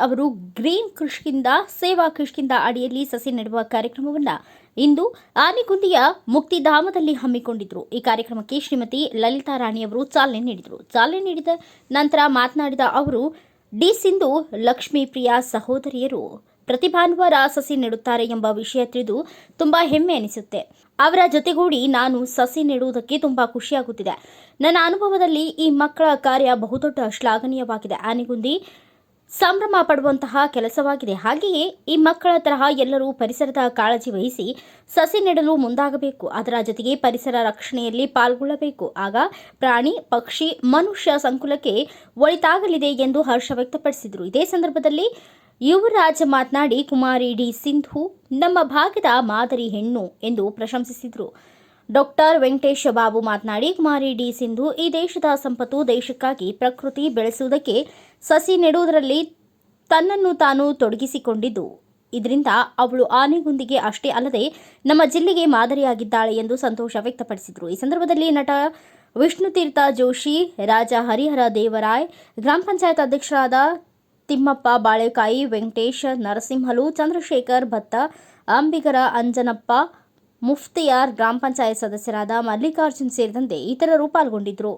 ಅವರು ಗ್ರೀನ್ ಕೃಷಿಯಿಂದ, ಸೇವಾ ಕೃಷಿಯಿಂದ ಅಡಿಯಲ್ಲಿ ಸಸಿ ನೆಡುವ ಕಾರ್ಯಕ್ರಮವನ್ನು ಇಂದು ಆನೆಗುಂದಿಯ ಮುಕ್ತಿಧಾಮದಲ್ಲಿ ಹಮ್ಮಿಕೊಂಡಿದ್ರು. ಈ ಕಾರ್ಯಕ್ರಮಕ್ಕೆ ಶ್ರೀಮತಿ ಲಲಿತಾ ರಾಣಿಯವರು ಚಾಲನೆ ನೀಡಿದರು. ಚಾಲನೆ ನೀಡಿದ ನಂತರ ಮಾತನಾಡಿದ ಅವರು, ಡಿ ಸಿಂಧು, ಲಕ್ಷ್ಮೀ ಪ್ರಿಯಾ ಸಹೋದರಿಯರು, ಪ್ರತಿ ಭಾನುವಾರ ಸಸಿ ನೆಡುತ್ತಾರೆ ಎಂಬ ವಿಷಯ ತಿಳಿದು ತುಂಬಾ ಹೆಮ್ಮೆ ಅನಿಸುತ್ತೆ. ಅವರ ಜೊತೆಗೂಡಿ ನಾನು ಸಸಿ ನೆಡುವುದಕ್ಕೆ ತುಂಬಾ ಖುಷಿಯಾಗುತ್ತಿದೆ. ನನ್ನ ಅನುಭವದಲ್ಲಿ ಈ ಮಕ್ಕಳ ಕಾರ್ಯ ಬಹುದೊಡ್ಡ ಶ್ಲಾಘನೀಯವಾಗಿದೆ. ಆನೆಗುಂದಿ ಸಂಭ್ರಮ ಪಡುವಂತಹ ಕೆಲಸವಾಗಿದೆ. ಹಾಗೆಯೇ ಈ ಮಕ್ಕಳ ತರಹ ಎಲ್ಲರೂ ಪರಿಸರದ ಕಾಳಜಿ ವಹಿಸಿ ಸಸಿ ನೆಡಲು ಮುಂದಾಗಬೇಕು. ಅದರ ಜೊತೆಗೆ ಪರಿಸರ ರಕ್ಷಣೆಯಲ್ಲಿ ಪಾಲ್ಗೊಳ್ಳಬೇಕು. ಆಗ ಪ್ರಾಣಿ, ಪಕ್ಷಿ, ಮನುಷ್ಯ ಸಂಕುಲಕ್ಕೆ ಒಳಿತಾಗಲಿದೆ ಎಂದು ಹರ್ಷ ವ್ಯಕ್ತಪಡಿಸಿದರು. ಇದೇ ಸಂದರ್ಭದಲ್ಲಿ ಯುವರಾಜ್ ಮಾತನಾಡಿ, ಕುಮಾರಿ ಡಿ ಸಿಂಧು ನಮ್ಮ ಭಾಗದ ಮಾದರಿ ಹೆಣ್ಣು ಎಂದು ಪ್ರಶಂಸಿಸಿದರು. ಡಾಕ್ಟರ್ ವೆಂಕಟೇಶ ಬಾಬು ಮಾತನಾಡಿ, ಕುಮಾರಿ ಡಿ ಸಿಂಧು, ಈ ದೇಶದ ಸಂಪತ್ತು ದೇಶಕ್ಕಾಗಿ ಪ್ರಕೃತಿ ಬೆಳೆಸುವುದಕ್ಕೆ ಸಸಿ ನೆಡುವುದರಲ್ಲಿ ತನ್ನನ್ನು ತಾನು ತೊಡಗಿಸಿಕೊಂಡಿದ್ದು. ಇದರಿಂದ ಅವಳು ಆನೆಗುಂದಿಗೆ ಅಷ್ಟೇ ಅಲ್ಲದೆ ನಮ್ಮ ಜಿಲ್ಲೆಗೆ ಮಾದರಿಯಾಗಿದ್ದಾಳೆ ಎಂದು ಸಂತೋಷ ವ್ಯಕ್ತಪಡಿಸಿದರು. ಈ ಸಂದರ್ಭದಲ್ಲಿ ನಟ ವಿಷ್ಣು ತೀರ್ಥ ಜೋಶಿ, ರಾಜ ಹರಿಹರ ದೇವರಾಯ್, ಗ್ರಾಮ ಪಂಚಾಯತ್ ಅಧ್ಯಕ್ಷರಾದ ತಿಮ್ಮಪ್ಪ ಬಾಳೆಕಾಯಿ, ವೆಂಕಟೇಶ್ ನರಸಿಂಹಲು, ಚಂದ್ರಶೇಖರ್ ಭತ್ತ, ಅಂಬಿಗರ ಅಂಜನಪ್ಪ ಮುಫ್ತಿಯಾರ್ ಗ್ರಾಮ ಪಂಚಾಯತ್ ಸದಸ್ಯರಾದ ಮಲ್ಲಿಕಾರ್ಜುನ್ ಸೇರಿದಂತೆ ಇತರರು ಪಾಲ್ಗೊಂಡಿದ್ದರು.